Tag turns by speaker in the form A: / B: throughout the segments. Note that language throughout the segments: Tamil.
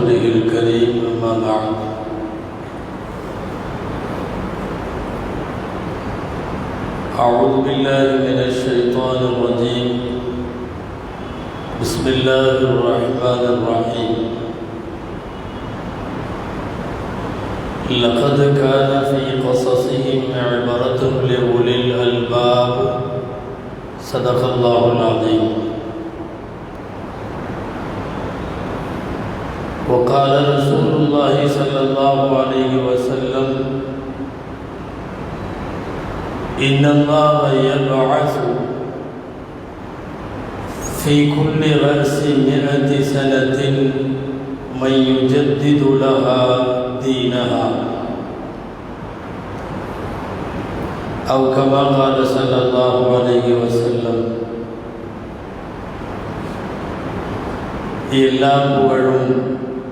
A: رسوله الكريم أما بعد. أعوذ بالله من الشيطان الرجيم. بسم الله الرحمن الرحيم. لقد كان في قصصهم عبرة لأولي الألباب. صدق الله العظيم. وقال رسول الله صلى الله عليه وسلم إن الله يبعث في كل رأس مئة سنة من يجدد لها دينها أو كما قال صلى الله عليه وسلم எல்லா புகழும்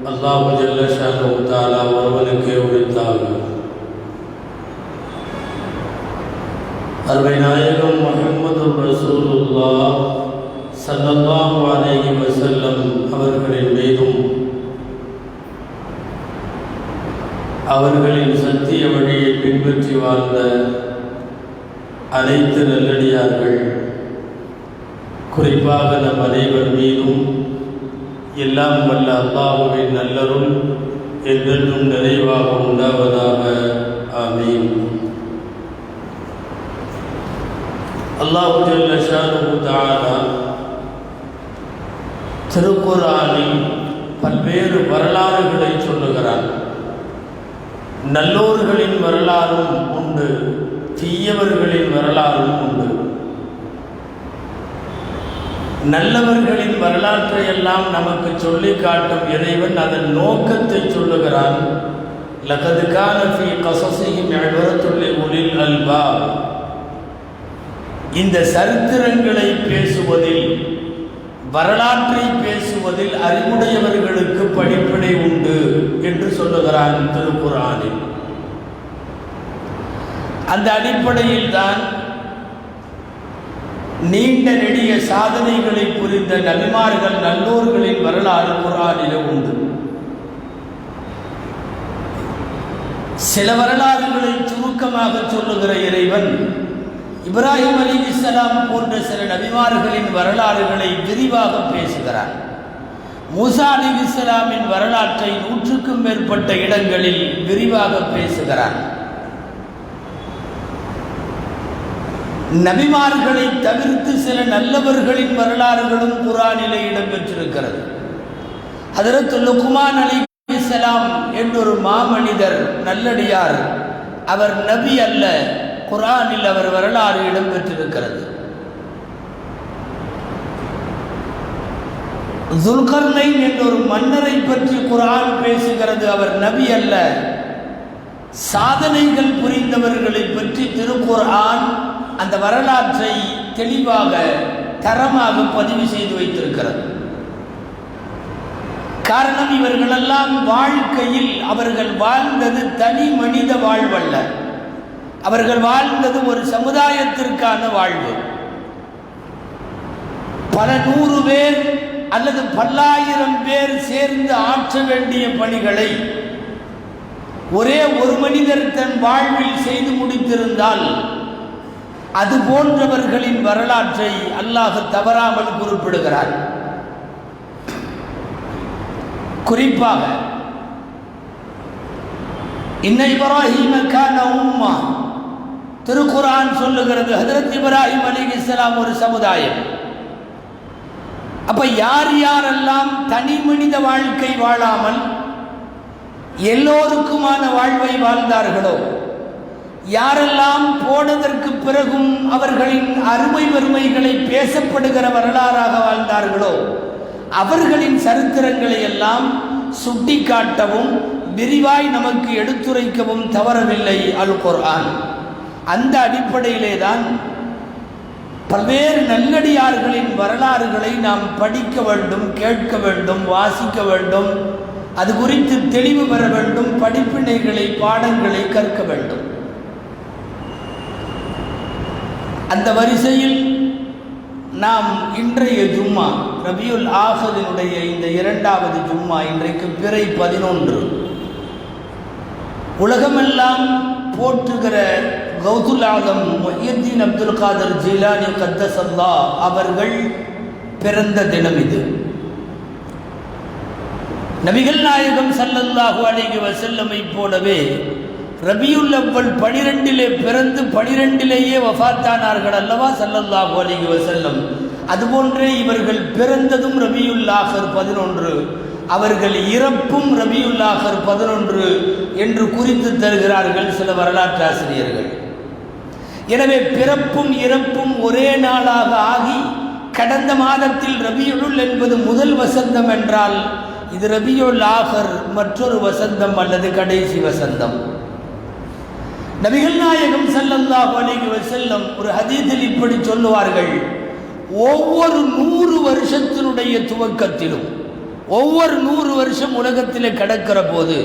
A: அல்லாஹு ஜல்லஷானு தாலா ஒருவனுக்கே உரித்தாகும் அருமை நாயகம் முகமது ரசூலுல்லா சல்லல்லாஹு அலைஹி வஸல்லம் அவர்களின் மீதும் அவர்களின் சத்திய வழியை பின்பற்றி வாழ்ந்த அனைத்து நல்லடியார்கள் குறிப்பாக நம் அனைவர் மீதும் எல்லாம் வல்ல அல்லாஹுவை நல்லருள் என்றென்றும் நிறைவாக உண்டாவதாக. ஆமீன். அல்லாஹு ஜல்ல திருக்குறானில் பல்வேறு வரலாறுகளை சொல்லுகிறார் நல்லோர்களின் வரலாறும் உண்டு தீயவர்களின் வரலாறும் உண்டு. நல்லவர்களின் வரலாற்றை எல்லாம் நமக்கு சொல்லி காட்டும் இறைவன் அதன் நோக்கத்தை சொல்லுகிறான். லகது காலஃபி கசசியும் எழுவரத்துள்ளே உலில் அல்வா இந்த சரித்திரங்களை பேசுவதில் வரலாற்றை பேசுவதில் அறிவுடையவர்களுக்கு படிப்பினை உண்டு என்று சொல்லுகிறான் திருக்குறானில் அந்த அடிப்படையில் தான் நீண்ட நெடிய சாதனைகளை புரிந்த நபிமார்கள் நல்லோர்களின் வரலாறு குரானில உண்டு. சில வரலாறுகளை சுருக்கமாக சொல்லுகிற இறைவன் இப்ராஹிம் அலி இஸ்லாம் போன்ற சில நபிமார்களின் வரலாறுகளை விரிவாக பேசுகிறார். மூசா அலி இஸ்லாமின் வரலாற்றை நூற்றுக்கும் மேற்பட்ட இடங்களில் விரிவாக பேசுகிறார். நபிமார்களை தவிர்த்து சில நல்லவர்களின் வரலாறுகளும் குரானிலே இடம்பெற்றிருக்கிறது. அதற்கு லுக்குமான் அலி இஸ்லாம் என்றொரு மாமனிதர் நல்லடியார் அவர் நபி அல்ல குரானில் அவர் வரலாறு இடம்பெற்றிருக்கிறது. துல்கர்னை என்றொரு மன்னரை பற்றி குரான் பேசுகிறது அவர் நபி அல்ல. சாதனைகள் புரிந்தவர்களை பற்றி திருக்குர்ஆன் அந்த வரலாற்றை தெளிவாக தரமாக பதிவு செய்து வைத்திருக்கிறது. காரணம் இவர்களெல்லாம் வாழ்க்கையில் அவர்கள் வாழ்ந்தது தனி மனித வாழ்வல்ல. அவர்கள் வாழ்ந்தது ஒரு சமுதாயத்திற்கான வாழ்வு. பல நூறு பேர் அல்லது பல்லாயிரம் பேர் சேர்ந்து ஆற்ற வேண்டிய பணிகளை ஒரே ஒரு மனிதர் தன் வாழ்வில் செய்து முடித்திருந்தால் அது போன்றவர்களின் வரலாற்றை அல்லாஹ் தவறாமல் குறிப்பிடுகிறார். குறிப்பாக இன்ன இப்ராஹிம கான உம்மா. திருக்குரான் சொல்லுகிறது ஹதரத் இப்ராஹிம் அலி இஸ்லாம் ஒரு சமுதாயம். அப்ப யார் யாரெல்லாம் தனி மனித வாழ்க்கை வாழாமல் எல்லோருக்குமான வாழ்வை வாழ்ந்தார்களோ யாரெல்லாம் போனதற்கு பிறகும் அவர்களின் அருமை பெருமைகளை பேசப்படுகிற வரலாறாக வாழ்ந்தார்களோ அவர்களின் சரித்திரங்களை எல்லாம் சுட்டிக்காட்டவும் விரிவாய் நமக்கு எடுத்துரைக்கவும் தவறவில்லை அல் குர்ஆன் அந்த அடிப்படையிலே தான் பல்வேறு நல்லடியார்களின் வரலாறுகளை நாம் படிக்க வேண்டும் கேட்க வேண்டும் வாசிக்க வேண்டும். அது குறித்து தெளிவு பெற வேண்டும் படிப்பினைகளை பாடங்களை கற்க வேண்டும். அந்த வரிசையில் நாம் இன்றைய ஜும்மா ரபியுல் ஆஃபதினுடைய இந்த இரண்டாவது ஜும்மா இன்றைக்கு பிறை பதினொன்று. உலகமெல்லாம் போற்றுகிற கௌதுல் ஆலம் மொஹியத்தீன் அப்துல் காதர் ஜீலானி கத்தசல்லா அவர்கள் பிறந்த தினம் இது. நபிகள் நாயகம் சல்லல்லாஹு அலைஹி வசல்லமை போலவே ரபியுல் அவ்வல் பனிரெண்டிலே பிறந்து பனிரெண்டிலேயே வஃபாத்தானார்கள் அல்லவா? சல்லல்லா அலைஹி வசல்லம் அதுபோன்றே இவர்கள் பிறந்ததும் ரபியுல் பதினொன்று. அவர்கள் இறப்பும் ரபியுல் பதினொன்று என்று குறித்து தருகிறார்கள் சில வரலாற்று ஆசிரியர்கள். எனவே பிறப்பும் இறப்பும் ஒரே நாளாக ஆகி கடந்த மாதத்தில் ரபியுள் என்பது முதல் வசந்தம் என்றால் இது ரபியுல் ஆகர் மற்றொரு வசந்தம் அல்லது கடைசி வசந்தம். நபிகள் நாயகம் ஸல்லல்லாஹு அலைஹி வஸல்லம் ஒரு ஹதீதில் இப்படி சொல்லுவார்கள். ஒவ்வொரு நூறு வருஷத்தினுடைய துவக்கத்திலும் ஒவ்வொரு நூறு வருஷம் உலகத்தில் கடக்கிற போது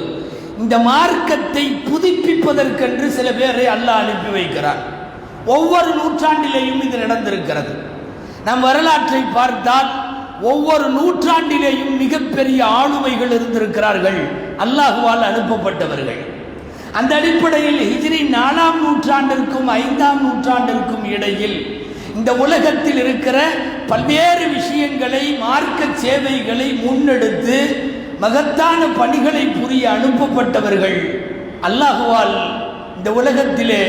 A: இந்த மார்க்கத்தை புதுப்பிப்பதற்கென்று சில பேரை அல்லாஹ் அனுப்பி வைக்கிறார் ஒவ்வொரு நூற்றாண்டிலேயும் இது நடந்திருக்கிறது. நம் வரலாற்றை பார்த்தால் ஒவ்வொரு நூற்றாண்டிலேயும் மிகப்பெரிய ஆளுமைகள் இருந்திருக்கிறார்கள். அல்லாஹுவால் அனுப்பப்பட்டவர்கள். அந்த அடிப்படையில் ஹிஜ்ரி நாலாம் நூற்றாண்டிற்கும் ஐந்தாம் நூற்றாண்டிற்கும் இடையில் இந்த உலகத்தில் இருக்கிற பல்வேறு விஷயங்களை மார்க்க சேவைகளை முன்னெடுத்து மகத்தான பணிகளை புரிய அனுப்பப்பட்டவர்கள். அல்லாஹுவால் இந்த உலகத்திலே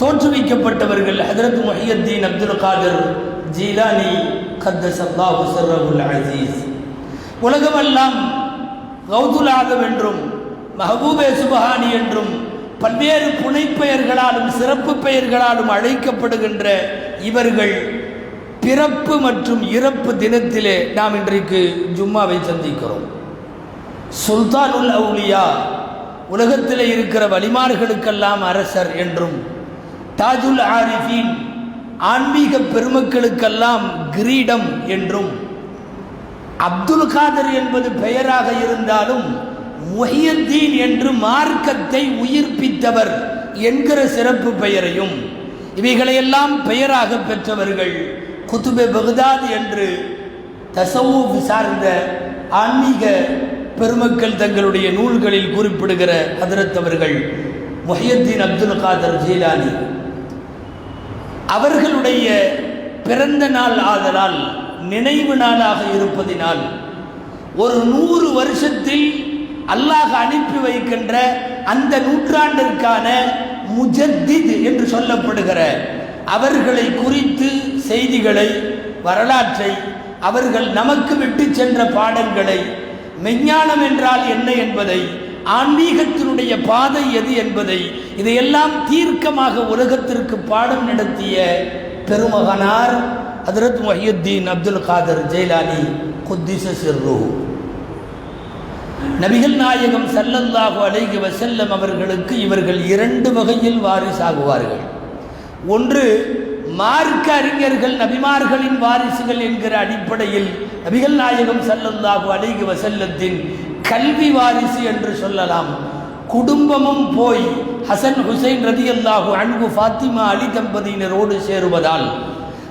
A: தோற்றுவிக்கப்பட்டவர்கள் ஹதரத் முஹியத்தீன் அப்துல் காதர் ஜீலானி கத்தஸ் அல்லாஹு சர்ரபுல் அசீஸ். உலகமெல்லாம் கௌதுல் ஆதம் என்றும் மஹபூபே சுபஹானி என்றும் பல்வேறு புனைப்பெயர்களாலும் சிறப்பு பெயர்களாலும் அழைக்கப்படுகின்ற இவர்கள் பிறப்பு மற்றும் இறப்பு தினத்திலே நாம் இன்றைக்கு ஜும்மாவை சந்திக்கிறோம். சுல்தானுல் அவுலியா உலகத்தில் இருக்கிற வலிமார்களுக்கெல்லாம் அரசர் என்றும் தாஜுல் ஆரிஃபீன் ஆன்மீக பெருமக்களுக்கெல்லாம் கிரீடம் என்றும் அப்துல் காதர் என்பது பெயராக இருந்தாலும் முஹியத்தீன் என்று மார்க்கத்தை உயிர்ப்பித்தவர் என்கிற சிறப்பு பெயரையும் இவைகளையெல்லாம் பெயராக பெற்றவர்கள் குத்துபே பகுதாத் என்று தசவு சார்ந்த ஆன்மீக பெருமக்கள் தங்களுடைய நூல்களில் குறிப்பிடுகிற அதிரத்தவர்கள் முஹியத்தீன் அப்துல் காதர் ஜீலானி. அவர்களுடைய பிறந்த நாள் ஆதலால் நினைவு நாளாக இருப்பதினால் ஒரு நூறு வருஷத்தில் அல்லாஹ் அனுப்பி வைக்கின்ற அந்த நூற்றாண்டிற்கான முஜத்தித் என்று சொல்லப்படுகிற அவர்களை குறித்து செய்திகளை வரலாற்றை அவர்கள் நமக்கு விட்டு சென்ற பாடங்களை மெஞ்ஞானம் என்றால் என்ன என்பதை ஆன்மீகத்தினுடைய பாதை எது என்பதை இதையெல்லாம் தீர்க்கமாக உலகத்திற்கு பாடம் நடத்திய பெருமகனார் ஹதரத் மொஹியுத்தீன் அப்துல் காதர் ஜெயலானி குத்திச சிர்ரு. நபிகள் நாயகம் சல்லல்லாஹு அலைஹி வசல்லம் அவர்களுக்கு இவர்கள் இரண்டு வகையில் வாரிசாகுவார்கள். ஒன்று மார்க்க அறிஞர்கள் நபிமார்களின் வாரிசுகள் என்கிற அடிப்படையில் நபிகள் நாயகம் செல்லந்தாகு அலைகி வசல்லத்தின் கல்வி வாரிசு என்று சொல்லலாம். குடும்பமும் போய் ஹசன் ஹுசைன் ரதி அல்லாஹு அன்பு ஃபாத்திமா அலி தம்பதியினரோடு சேருவதால்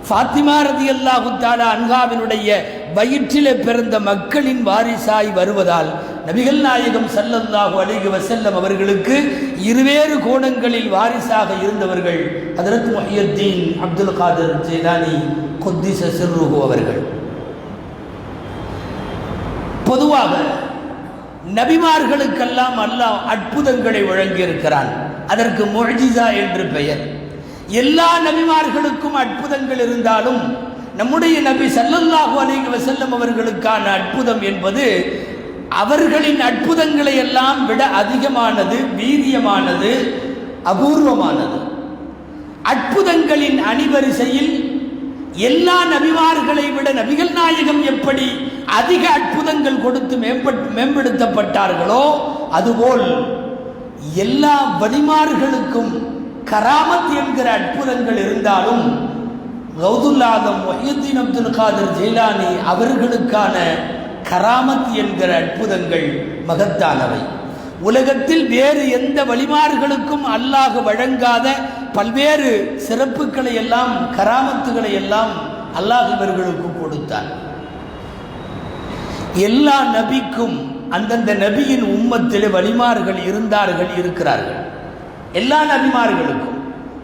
A: ஃபாத்திமா ரதி அல்லாஹு தாலா அன்காவினுடைய வயிற்றிலே பிறந்த மக்களின் வாரிசாய் வருவதால் நபிகள் நாயகம் சல்லல்லாஹு அலைஹி வசல்லம் அவர்களுக்கு இருவேறு கோணங்களில் வாரிசாக இருந்தவர்கள் அதரத் முஹியத்தீன் அப்துல் காதர் ஜெய்லானி கொத்திச சிறுகு அவர்கள். பொதுவாக நபிமார்களுக்கெல்லாம் அல்லாஹ் அற்புதங்களை வழங்கியிருக்கிறான். அதற்கு மொழிஜிசா என்று பெயர். எல்லா நபிமார்களுக்கும் அற்புதங்கள் இருந்தாலும் நம்முடைய நபி சல்லல்லாஹு அலைஹி வஸல்லம் அவர்களுக்கான அற்புதம் என்பது அவர்களின் அற்புதங்களை எல்லாம் விட அதிகமானது வீரியமானது அபூர்வமானது. அற்புதங்களின் அணிவரிசையில் எல்லா நபிமார்களை விட நபிகள் நாயகம் எப்படி அதிக அற்புதங்கள் கொடுத்து மேம்பட் மேம்படுத்தப்பட்டார்களோ அதுபோல் எல்லா வலிமார்களுக்கும் கராமத் என்கிற அற்புதங்கள் இருந்தாலும் கௌதுல்லாதம் மொஹியுத்தீன் அப்துல் காதர் ஜெயிலானி அவர்களுக்கான கராமத் என்கிற அற்புதங்கள் மகத்தானவை. உலகத்தில் வேறு எந்த வழிமார்களுக்கும் அல்லாஹ் வழங்காத பல்வேறு சிறப்புகளை எல்லாம் கராமத்துகளை எல்லாம் அல்லாஹ் இவர்களுக்கு கொடுத்தார். எல்லா நபிக்கும் அந்தந்த நபியின் உம்மத்திலே வழிமார்கள் இருந்தார்கள் இருக்கிறார்கள். எல்லா நபிமார்களுக்கும்.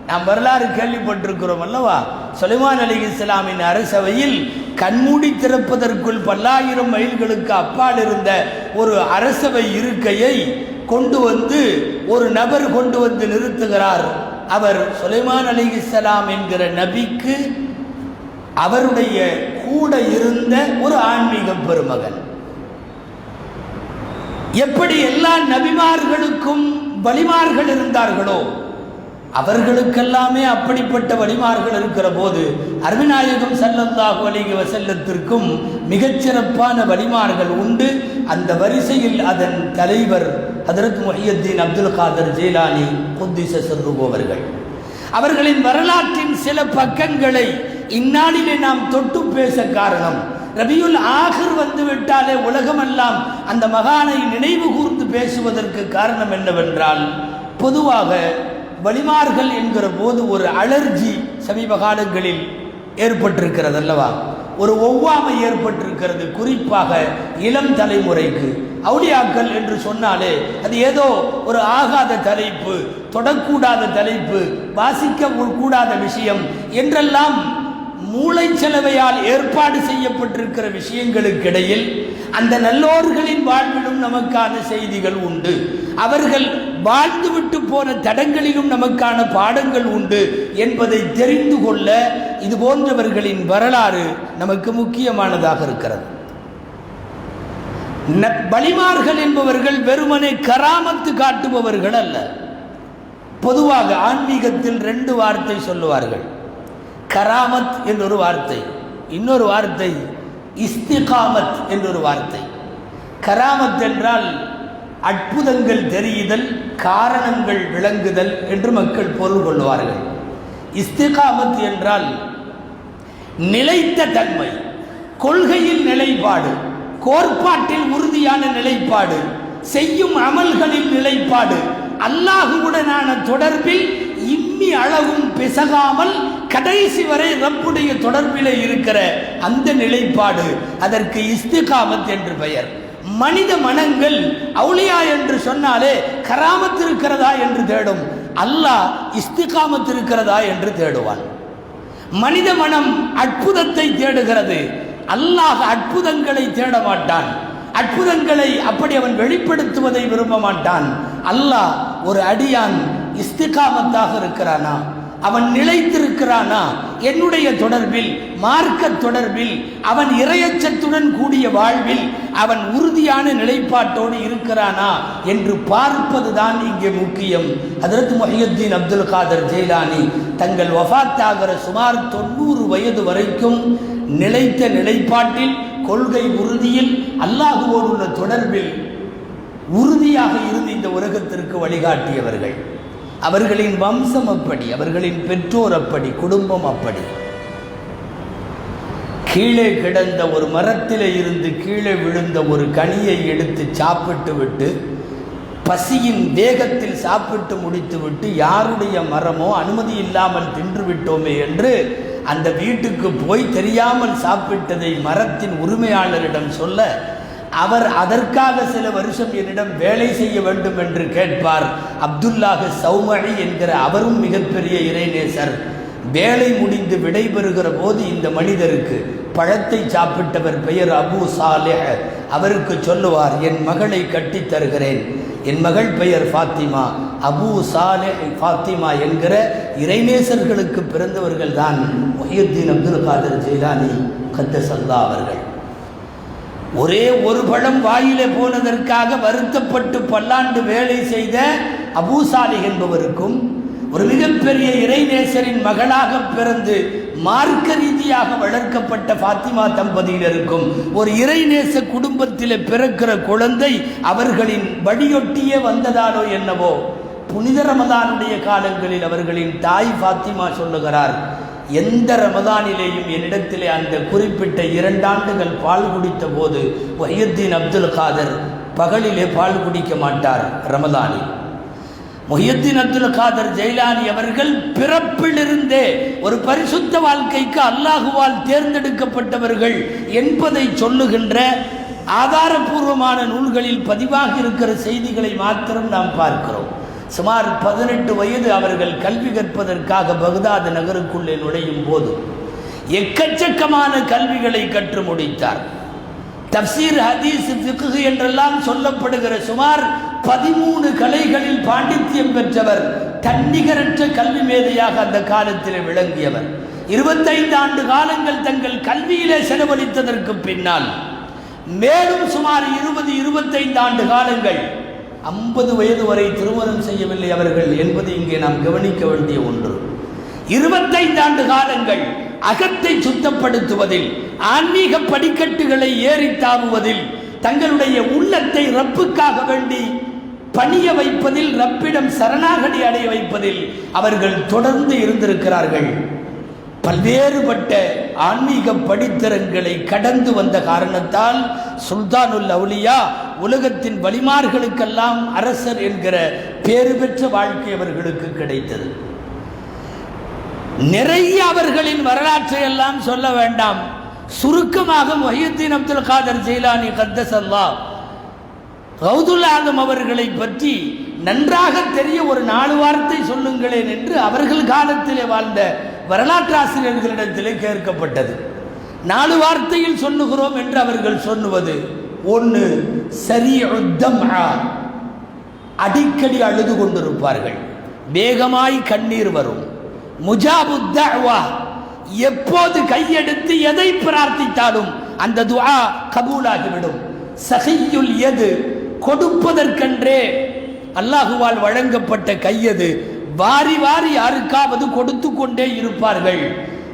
A: நாம் வரலாறு கேள்விப்பட்டிருக்கிறோம் அல்லவா? சுலைமான் அலி இஸ்லாமின் அரசவையில் கண்மூடி திறப்பதற்குள் பல்லாயிரம் மைல்களுக்கு அப்பால் இருந்த ஒரு அரசவை இருக்கையை கொண்டு வந்து ஒரு நபர் கொண்டு வந்து நிறுத்துகிறார். அவர் சுலைமான் அலி இஸ்லாம் என்கிற நபிக்கு அவருடைய கூட இருந்த ஒரு ஆன்மீக பெருமகன். எப்படி எல்லா நபிமார்களுக்கும் வலிமார்கள் இருந்தார்களோ அவர்களுக்கெல்லாமே அப்படிப்பட்ட வழிமார்கள் இருக்கிற போது அருவிநாயகம் சல்லல்லாஹு வலிக வஸல்லத்திற்கும் மிகச்சிறப்பான வழிமார்கள் உண்டு. அந்த வரிசையில் அதன் தலைவர் ஹதரத் முஹியத்தீன் அப்துல் காதர் ஜெயிலானி குத்திச செல்லுபவர்கள் அவர்களின் வரலாற்றின் சில பக்கங்களை இந்நாளிலே நாம் தொட்டு பேச காரணம். ரபியுல் ஆகிர் வந்து விட்டாலே உலகமெல்லாம் அந்த மகானை நினைவு கூர்ந்து பேசுவதற்கு காரணம் என்னவென்றால் பொதுவாக வலிமார்கள் என்கிற போது ஒரு அலர்ஜி சமீப காலங்களில் ஏற்பட்டிருக்கிறது அல்லவா? ஒரு ஒவ்வாமை ஏற்பட்டிருக்கிறது குறிப்பாக இளம் தலைமுறைக்கு. அவுளியாக்கள் என்று சொன்னாலே அது ஏதோ ஒரு ஆகாத தலைப்பு தொடக்கூடாத தலைப்பு வாசிக்க கூடாத விஷயம் என்றெல்லாம் மூளைச்சலவையால் ஏற்பாடு செய்யப்பட்டிருக்கிற விஷயங்களுக்கிடையில் அந்த நல்லோர்களின் வாழ்விலும் நமக்கான செய்திகள் உண்டு. அவர்கள் வாழ்ந்துவிட்டு போன தடங்களிலும் நமக்கான பாடங்கள் உண்டு என்பதை தெரிந்து கொள்ள இது போன்றவர்களின் வரலாறு நமக்கு முக்கியமானதாக இருக்கிறது. ந- வலிமார்கள் என்பவர்கள் வெறுமனே கராமத்து காட்டுபவர்கள் அல்ல. பொதுவாக ஆன்மீகத்தில் ரெண்டு வார்த்தை சொல்லுவார்கள். கராமத் என்றொரு வார்த்தை. இன்னொரு வார்த்தை இஸ்திகாமத் என்றொரு வார்த்தை. கராமத் என்றால் அற்புதங்கள் தெரியுதல் காரணங்கள் விளங்குதல் என்று மக்கள் பொருள் கொள்வார்கள். இஸ்திகாமத் என்றால் நிலைத்த தன்மை கொள்கையில் நிலைப்பாடு கோட்பாட்டில் உறுதியான நிலைப்பாடு செய்யும் அமல்களின் நிலைப்பாடு அல்லாஹுவுடனான தொடர்பில் இம்மி அளவும் பிசகாமல் கடைசி வரை ரப்புடைய தொடர்பில் இருக்கிற அந்த நிலைப்பாடு அதற்கு இஸ்திகாமத் என்று பெயர். மனித மனங்கள் அவுளியா என்று சொன்னாலே கராமத்து இருக்கிறதா என்று தேடும். அல்லாஹ் இஸ்திகாமத் இருக்கிறதா என்று தேடுவான். மனித மனம் அற்புதத்தை தேடுகிறது. அல்லாஹ் அற்புதங்களை தேட மாட்டான். அற்புதங்களை அப்படி அவன் வெளிப்படுத்துவதை விரும்ப மாட்டான். அல்லாஹ் ஒரு அடியான் இஸ்திகாமத்தாக இருக்கிறானா? அவன் நிலைத்திருக்கிறானா? என்னுடைய தொடர்பில் மார்க்க தொடர்பில் அவன் இரையச்சத்துடன் கூடிய வாழ்வில் அவன் உறுதியான நிலைப்பாட்டோடு இருக்கிறானா என்று பார்ப்பதுதான் இங்கே முக்கியம். அதற்கு மொஹியுத்தீன் அப்துல் காதர் ஜெயிலானி தங்கள் வஃத்தாகிற சுமார் தொண்ணூறு வயது வரைக்கும் நிலைத்த நிலைப்பாட்டில் கொள்கை உறுதியில் அல்லாஹுவோடு உள்ள தொடர்பில் உறுதியாக இருந்து இந்த உலகத்திற்கு வழிகாட்டியவர்கள். அவர்களின் வம்சம் அப்படி அவர்களின் பெற்றோர் அப்படி குடும்பம் அப்படி. கீழே கிடந்த ஒரு மரத்தில் இருந்து கீழே விழுந்த ஒரு கனியை எடுத்து சாப்பிட்டு விட்டு பசியின் வேகத்தில் சாப்பிட்டு முடித்துவிட்டு யாருடைய மரமோ அனுமதி இல்லாமல் தின்று விட்டோமே என்று அந்த வீட்டுக்கு போய் தெரியாமல் சாப்பிட்டதை மரத்தின் உரிமையாளரிடம் சொல்ல அவர் அதற்காக சில வருஷம் என்னிடம் வேலை செய்ய வேண்டும் என்று கேட்பார். அப்துல்லாஹ் சௌமழி என்கிற அவரும் மிகப்பெரிய இறைநேசர். வேலை முடிந்து விடைபெறுகிற போது இந்த மனிதருக்கு பழத்தை சாப்பிட்டவர் பெயர் அபு சாலேஹ். அவருக்கு சொல்லுவார் என் மகளை கட்டித் தருகிறேன். என் மகள் பெயர் ஃபாத்திமா. அபு சாலே ஃபாத்திமா என்கிற இறைநேசர்களுக்கு பிறந்தவர்கள் தான் மொஹியுத்தீன் அப்துல் காதர் ஜெயிலானி கத்தசல்லா அவர்கள். ஒரே ஒரு பழம் வாயிலே போனதற்காக வருத்தப்பட்டு பல்லாண்டு வேலை செய்த அபூசாலி என்பவருக்கும் ஒரு மிகப்பெரிய இறைநேசரின் மகளாக பிறந்து மார்க்க ரீதியாக வளர்க்கப்பட்ட ஃபாத்திமா தம்பதியினருக்கும் ஒரு இறைநேச குடும்பத்தில் பிறக்கிற குழந்தை அவர்களின் வழியொட்டியே வந்ததாலோ என்னவோ புனித ரமதானுடைய காலங்களில் அவர்களின் தாய் ஃபாத்திமா சொல்லுகிறார் எந்த ரமதானிலேயும் என்னிடத்திலே அந்த குறிப்பிட்ட இரண்டாண்டுகள் பால் குடித்த போது மொஹியுத்தீன் அப்துல் காதர் பகலிலே பால் குடிக்க மாட்டார் ரமதானில். மொஹியுத்தீன் அப்துல் காதர் ஜெயிலானி அவர்கள் பிறப்பிலிருந்தே ஒரு பரிசுத்த வாழ்க்கைக்கு அல்லாஹுவால் தேர்ந்தெடுக்கப்பட்டவர்கள் என்பதை சொல்லுகின்ற ஆதாரபூர்வமான நூல்களில் பதிவாகி இருக்கிற செய்திகளை மாத்திரம் நாம் பார்க்கிறோம். சுமார் பதினெட்டு வயது அவர்கள் கல்வி கற்பதற்காக பகுதாது நகருக்குள்ளே நுழையும் போது எக்கச்சக்கமான கல்விகளை கற்று முடித்தார். தப்சீர் ஹதீஸ் ஃபிக்ஹ் என்றெல்லாம் சொல்லப்படுகிற சுமார் பதிமூணு கலைகளில் பாண்டித்யம் பெற்றவர் தன்னிகரற்ற கல்வி மேதையாக அந்த காலத்தில் விளங்கியவர். இருபத்தைந்து ஆண்டு காலங்கள் தங்கள் கல்வியிலே செலவழித்ததற்கு பின்னால் மேலும் சுமார் இருபது இருபத்தைந்து ஆண்டு காலங்கள் ஐம்பது வயது வரை திருமணம் செய்யவில்லை அவர்கள் என்பது இங்கே நாம் கவனிக்க வேண்டிய ஒன்று. இருபத்தைந்து ஆண்டு காலங்கள் அகத்தை சுத்தப்படுத்துவதில் ஆன்மீக படிக்கட்டுகளை ஏறி தாவுவதில் தங்களுடைய உள்ளத்தை ரப்புக்காக வேண்டி பணிய வைப்பதில் ரப்பிடம் சரணாகடி அடைய வைப்பதில் அவர்கள் தொடர்ந்து இருந்திருக்கிறார்கள். பல்வேறுபட்ட ஆன்மீக படித்தரங்களை கடந்து வந்த காரணத்தால் சுல்தானுல் அவுலியா உலகத்தின் வலிமார்களுக்கெல்லாம் அரசர் என்கிற பேறு பெற்ற வாழ்க்கை அவர்களுக்கு கிடைத்தது. நிறைய அவர்களின் வரலாற்றை எல்லாம் சொல்ல வேண்டாம். சுருக்கமாக மொஹியுத்தீன் அப்துல் காதர் ஜெயிலானி கத்தசல்லா கௌதுல் ஆலம் அவர்களை பற்றி நன்றாக தெரிய ஒரு நாலு வார்த்தை சொல்லுங்களேன் என்று அவர்கள் காலத்திலே வாழ்ந்த வரலாற்று ஆசிரியர்களிடத்திலே கேட்கப்பட்டது. நாலு வார்த்தையில் சொல்லுகிறோம் என்று அவர்கள் சொல்லுவது ஒன்று சரி அடிக்கடி அழுது கொண்டிருப்பார்கள். வேகமாய் கண்ணீர் வரும். முஜாபுத்தவா எப்போது கையெடுத்து எதை பிரார்த்தித்தாலும் அந்த துஆ கபூலாகிவிடும். சகையுள் எது கொடுப்பதற்கென்றே அல்லாஹுவால் வழங்கப்பட்ட கையது. வாரி வாரி யாருக்காவது கொடுத்து கொண்டே இருப்பார்கள்.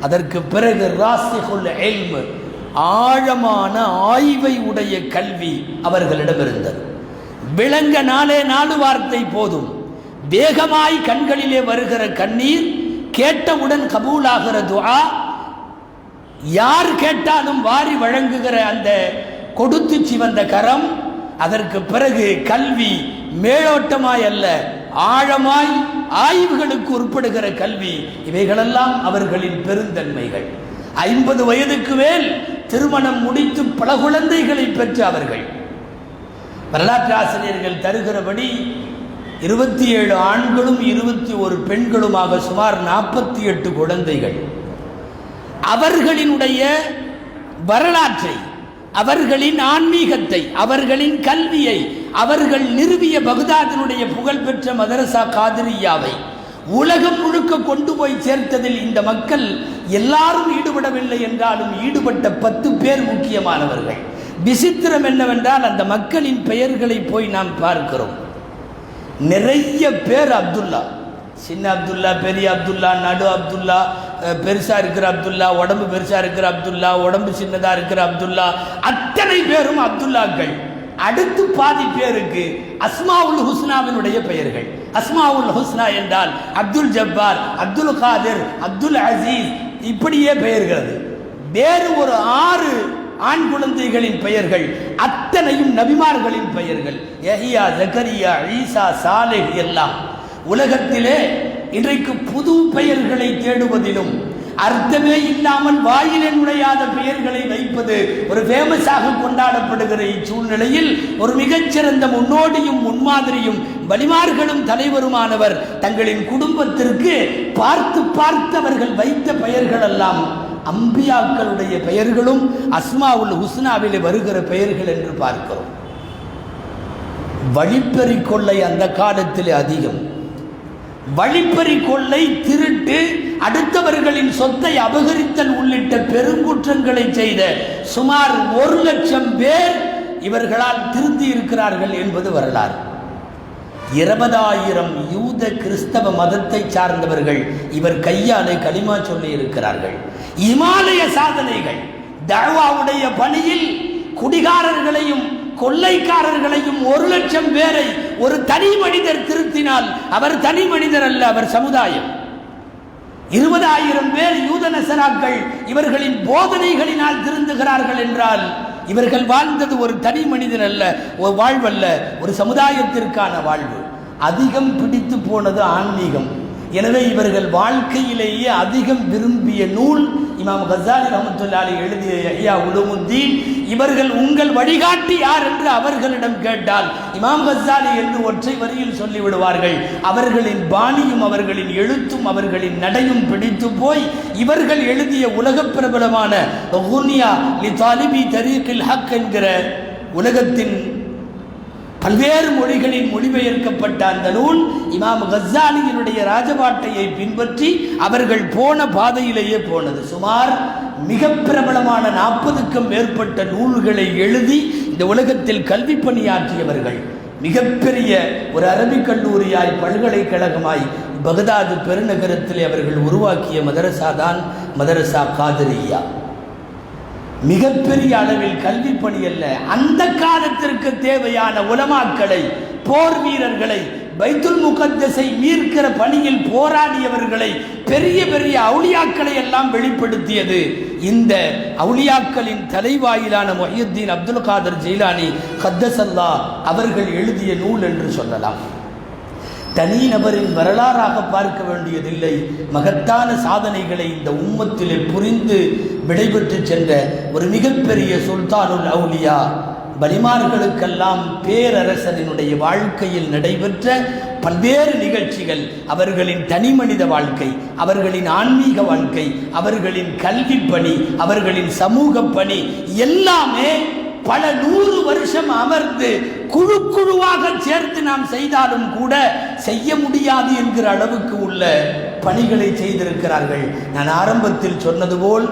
A: அதற்கு பிறகு ராசிகுல் எல்மு ஆழமான ஆய்வை உடைய கல்வி அவர்களிடம் இருந்தது விளங்க நாளே நாலு வார்த்தை போதும். வேகமாய் கண்களிலே வருகிற கண்ணீர் கேட்டவுடன் கபூலாகிற துஆ யார் கேட்டாலும் வாரி வழங்குகிற அந்த கொடுத்து சிவந்த கரம் அதற்கு பிறகு கல்வி மேலோட்டமாய் அல்ல ஆழமாய் ஆய்வுகளுக்கு உட்படுகிற கல்வி இவைகளெல்லாம் அவர்களின் பெருந்தன்மைகள். ஐம்பது வயதுக்கு மேல் திருமணம் முடித்து பல குழந்தைகளை பெற்ற அவர்கள். வரலாற்று ஆசிரியர்கள் தருகிறபடி இருபத்தி ஏழு ஆண்களும் இருபத்தி ஒரு பெண்களுமாக சுமார் நாற்பத்தி எட்டு குழந்தைகள். அவர்களினுடைய வரலாற்றை அவர்களின் ஆன்மீகத்தை அவர்களின் கல்வியை அவர்கள் நிறுவிய பகுதாதினுடைய புகழ்பெற்ற மதரசா காதிரியாவை உலகம் முழுக்க கொண்டு போய் சேர்த்ததில் இந்த மக்கள் எல்லாரும் ஈடுபடவில்லை என்றாலும் ஈடுபட்ட பத்து பேர் முக்கியமானவர்கள். விசித்திரம் என்னவென்றால் அந்த மக்களின் பெயர்களை போய் நாம் பார்க்கிறோம். நிறைய பேர் அப்துல்லா. சின்ன அப்துல்லா பெரிய அப்துல்லா நடு அப்துல்லா பெருசாக இருக்கிற அப்துல்லா உடம்பு பெருசாக இருக்கிற அப்துல்லா உடம்பு சின்னதாக இருக்கிற அப்துல்லா அத்தனை பேரும் அப்துல்லாக்கள். அடுத்து பாதி பேருக்கு அஸ்மாவுல் ஹுஸ்னாவினுடைய பெயர்கள். அஸ்மாவுல் ஹுஸ்னா என்றால் அப்துல் ஜப்பார் அப்துல் காதிர் அப்துல் அசீஸ் இப்படியே பெயர்கிறது. வேறு ஒரு ஆறு ஆண் குழந்தைகளின் பெயர்கள் அத்தனையும் நபிமார்களின் பெயர்கள். எஹியா ஜக்கரியா ஈசா சாலை எல்லாம். உலகத்திலே இன்றைக்கு புது பெயர்களை தேடுவதிலும் அர்த்தமே இல்லாமல் வாயிலே நுழையாத பெயர்களை வைப்பது ஒரு ஃபேமஸாக கொண்டாடப்படுகிற இச்சூழ்நிலையில் ஒரு மிகச்சிறந்த முன்னோடியும் முன்மாதிரியும் வலிமார்களும் தலைவருமானவர் தங்களின் குடும்பத்திற்கு பார்த்து பார்த்து அவர்கள் வைத்த பெயர்கள் எல்லாம் அம்பியாக்களுடைய பெயர்களும் அஸ்மாவுல் ஹுஸ்னாவிலே வருகிற பெயர்கள் என்று பார்க்கிறோம். வழிப்பறி கொள்ளை அந்த காலத்தில் அதிகம். வழிப்பறி கொள்ளை திருட்டு அடுத்தவர்களின் சொத்தை அபகரித்தல் உள்ளிட்ட பெருங்குற்றங்களை செய்த சுமார் ஒரு லட்சம் பேர் இவர்களால் திருந்தி இருக்கிறார்கள் என்பது வரலாறு. இருபதாயிரம் யூத கிறிஸ்தவ மதத்தை சார்ந்தவர்கள் இவர் கையாலே களிமா சொல்லி இருக்கிறார்கள். இமாலய சாதனைகள் தழ்வாவுடைய பணியில் குடிகாரர்களையும் கொள்ளைக்காரர்களையும் ஒரு லட்சம் பேரை ஒரு தனி மனிதர் திருத்தினால் அவர் தனி மனிதர் அல்ல அவர் சமுதாயம். இருபதாயிரம் பேர் யூத நசராக்கள் இவர்களின் போதனைகளினால் திருந்துகிறார்கள் என்றால் இவர்கள் வாழ்ந்தது ஒரு தனி மனிதன் அல்ல ஒரு வாழ்வல்ல ஒரு சமுதாயத்திற்கான வாழ்வு. அதிகம் பிடித்து போனது ஆன்மீகம். எனவே இவர்கள் வாழ்க்கையிலேயே அதிகம் விரும்பிய நூல் இமாம் கசாலி ரஹமத்துல்லாலி எழுதிய ஐயா உலுமுத்தீன் இவர்கள் உங்கள் வழிகாட்டி யார் என்று அவர்களிடம் கேட்டால் இமாம் கசாலி என்று ஒற்றை வரியில் சொல்லிவிடுவார்கள். அவர்களின் பாணியும் அவர்களின் எழுத்தும் அவர்களின் நடையும் பிடித்து போய் இவர்கள் எழுதிய உலக பிரபலமான குன்யா தரீக்கில் ஹக் என்கிற உலகத்தின் பல்வேறு மொழிகளில் மொழிபெயர்க்கப்பட்ட அந்த நூல் இமாம் கசாலியினுடைய ராஜபாட்டையை பின்பற்றி அவர்கள் போன பாதையிலேயே போனது. சுமார் மிக பிரபலமான நாற்பதுக்கும் மேற்பட்ட நூல்களை எழுதி இந்த உலகத்தில் கல்வி பணியாற்றியவர்கள். மிகப்பெரிய ஒரு அரபிக் கல்லூரியாய் பல்கலைக்கழகமாய் பகதாது பெருநகரத்திலே அவர்கள் உருவாக்கிய மதரசா தான் மதரசா காதரியா. மிகப்பெரிய அளவில் கல்வி பணி அல்ல. அந்த காலத்திற்கு தேவையான உலமாக்களை போர் வீரர்களை பைத்துல் முகத்தசை மீட்கிற பணியில் போராடியவர்களை பெரிய பெரிய அவுளியாக்களை எல்லாம் வெளிப்படுத்தியது. இந்த அவுளியாக்களின் தலைவாயிலான மொஹியுத்தீன் அப்துல் காதர் ஜெயிலானி கத்தசல்லா அவர்கள் எழுதிய நூல் என்று சொல்லலாம். தனி நபரின் வரலாறாக பார்க்க வேண்டியதில்லை. மகத்தான சாதனைகளை இந்த உம்மத்திலே புரிந்து விடைபெற்று சென்ற ஒரு மிகப்பெரிய சுல்தானுல் அவுலியா. பலிமார்களுக்கெல்லாம் பேரரசரினுடைய வாழ்க்கையில் நடைபெற்ற பல்வேறு நிகழ்ச்சிகள். அவர்களின் தனி மனித வாழ்க்கை அவர்களின் ஆன்மீக வாழ்க்கை அவர்களின் கல்வி பணி அவர்களின் சமூக பணி எல்லாமே பல நூறு வருஷம் அமர்ந்து குழு குழுவாக சேர்த்து நாம் செய்தாலும் கூட செய்ய முடியாது என்கிற அளவுக்கு உள்ள பணிகளை செய்திருக்கிறார்கள். நான் ஆரம்பத்தில் சொன்னது போல்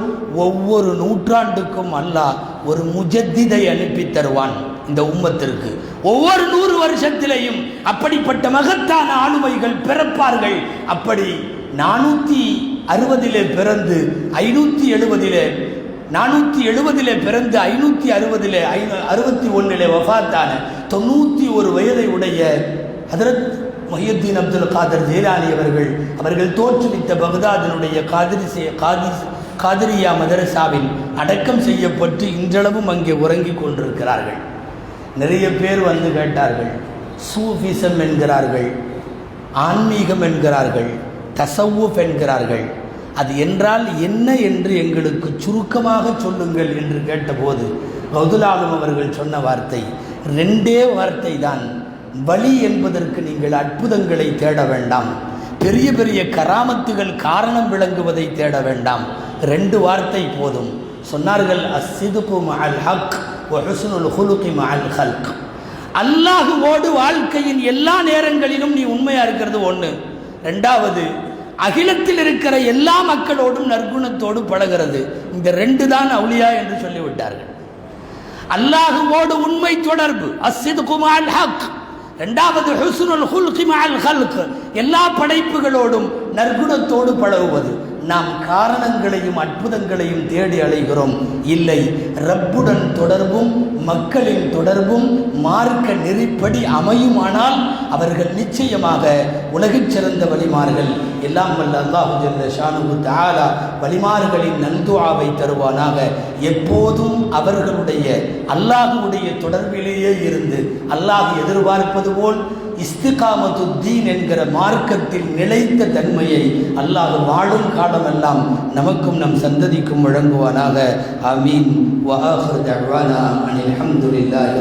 A: ஒவ்வொரு நூற்றாண்டுக்கும் அல்லாஹ் ஒரு முஜத்திதை அனுப்பி தருவான் இந்த உம்மத்திற்கு. ஒவ்வொரு நூறு வருஷத்திலையும் அப்படிப்பட்ட மகத்தான ஆளுமைகள் பிறப்பார்கள். அப்படி நானூற்றி அறுபதிலே பிறந்து ஐநூற்றி எழுபதிலே நானூற்றி எழுபதிலே பிறந்து ஐநூற்றி அறுபதிலே ஐநூ அறுபத்தி ஒன்றிலே வஃபாத்தான தொண்ணூற்றி ஒரு வயதை உடைய ஹதரத் மொஹியுத்தீன் அப்துல் காதர் ஜெயலானி அவர்கள் அவர்கள் தோற்றுவித்த பகதாதனுடைய காதிரி காதி காதிரியா மதரசாவில் அடக்கம் செய்யப்பட்டு இன்றளவும் அங்கே உறங்கிக் கொண்டிருக்கிறார்கள். நிறைய பேர் வந்து கேட்டார்கள் சூஃபிசம் என்கிறார்கள் ஆன்மீகம் என்கிறார்கள் தசவுஃப் என்கிறார்கள் அது என்றால் என்ன என்று எங்களுக்கு சுருக்கமாக சொல்லுங்கள் என்று கேட்டபோது கௌதுலாலும் அவர்கள் சொன்ன வார்த்தை ரெண்டே வார்த்தை தான் வழி என்பதற்கு நீங்கள் அற்புதங்களை தேட வேண்டாம். பெரிய பெரிய கராமத்துகள் காரணம் விளங்குவதை தேட வேண்டாம். ரெண்டு வார்த்தை போதும். சொன்னார்கள் அசிதுப்பு மஅல் ஹக் வ ஹுலுக்கி ஹுலுகி ஹல்க். அல்லாஹுவோடு வாழ்க்கையின் எல்லா நேரங்களிலும் நீ உண்மையாக இருக்கிறது ஒன்று ரெண்டாவது அகிலத்தில் இருக்கிற எல்லா மக்களோடும் நற்குணத்தோடு பழகிறது. இந்த ரெண்டு தான் அவுலியா என்று சொல்லிவிட்டார்கள். அல்லாஹுவோடு உண்மை தொடர்பு அஸ்ஸிது குமால் ஹக். இரண்டாவது ஹுசுனுல் ஹுல்கிமால் ஹல்க். எல்லா படைப்புகளோடும் நற்குணத்தோடு பழகுவது. நாம் காரணங்களையும் அற்புதங்களையும் தேடி அலைகிறோம். இல்லை ரப்புடன் தொடர்பும் மக்களின் தொடர்பும் மார்க்க நெறிப்படி அமையுமானால் அவர்கள் நிச்சயமாக உலகிச் சிறந்த வழிமார்கள். எல்லாம் வல்ல அல்லாஹு ஜல்ல ஷானு தாலா வழிமார்களின் நந்துவாவை தருவானாக. எப்போதும் அவர்களுடைய அல்லாஹுடைய தொடர்பிலேயே இருந்து அல்லாஹ் எதிர்பார்ப்பது போல் இஸ்திகாமத்து தீன் என்கிற மார்க்கத்தில் நிலைத்த தன்மையை அல்லாஹ் வாழும் காலமெல்லாம் நமக்கும் நம் சந்ததிக்கும் வழங்குவானாக. அமீன் வஆஹிரு தஅவானா அனில் ஹம்துலில்லாஹி